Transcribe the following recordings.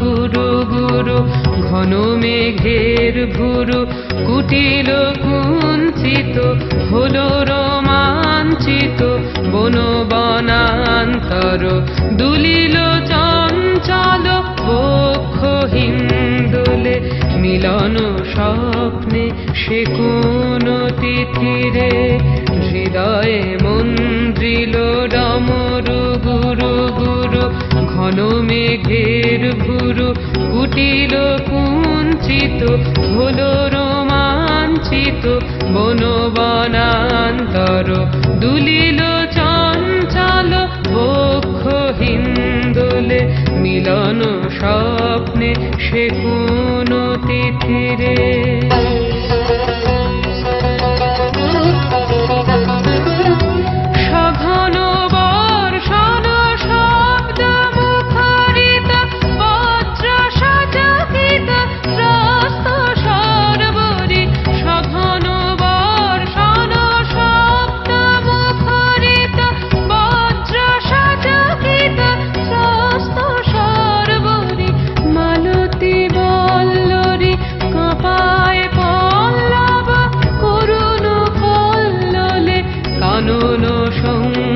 গুরু গুরু, ঘন মেঘের ভুরু, কুটিল কুঞ্চিত, হলো রোমাঞ্চিত বন বনান্তর দুলিল চঞ্চল বক্ষ হিন্দোলে মিলন স্বপ্নে সে কোন তিথিরে, হৃদয়ে মন্দ্রিল ডমরু গুরু ঘন মেঘের ভুরু কুটিল কুঞ্চিত হলো রোমাঞ্চিত বন বনান্তর দুলিল চঞ্চল, বক্ষ হিন্দোলে মিলন স্বপ্নে সে কোন তিথিরে?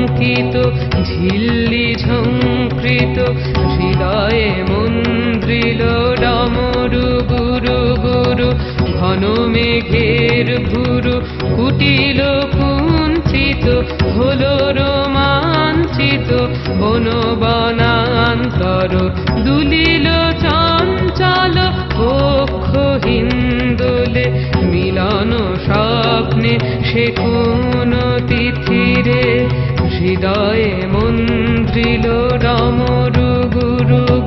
শঙ্কিত, ঝিল্লি ঝঙ্কৃত, হৃদয়ে মন্দ্রিল ডমরু গুরু গুরু, ঘন মেঘের ভুরু, কুটিল কুঞ্চিত, হলো রোমাঞ্চিত বন বনান্তর দুলিল চঞ্চল বক্ষ হিন্দুলে মিলন স্বপ্নে সে কোন তিথিরে হৃদয়ে মন্ত্রিল রমরু গুরু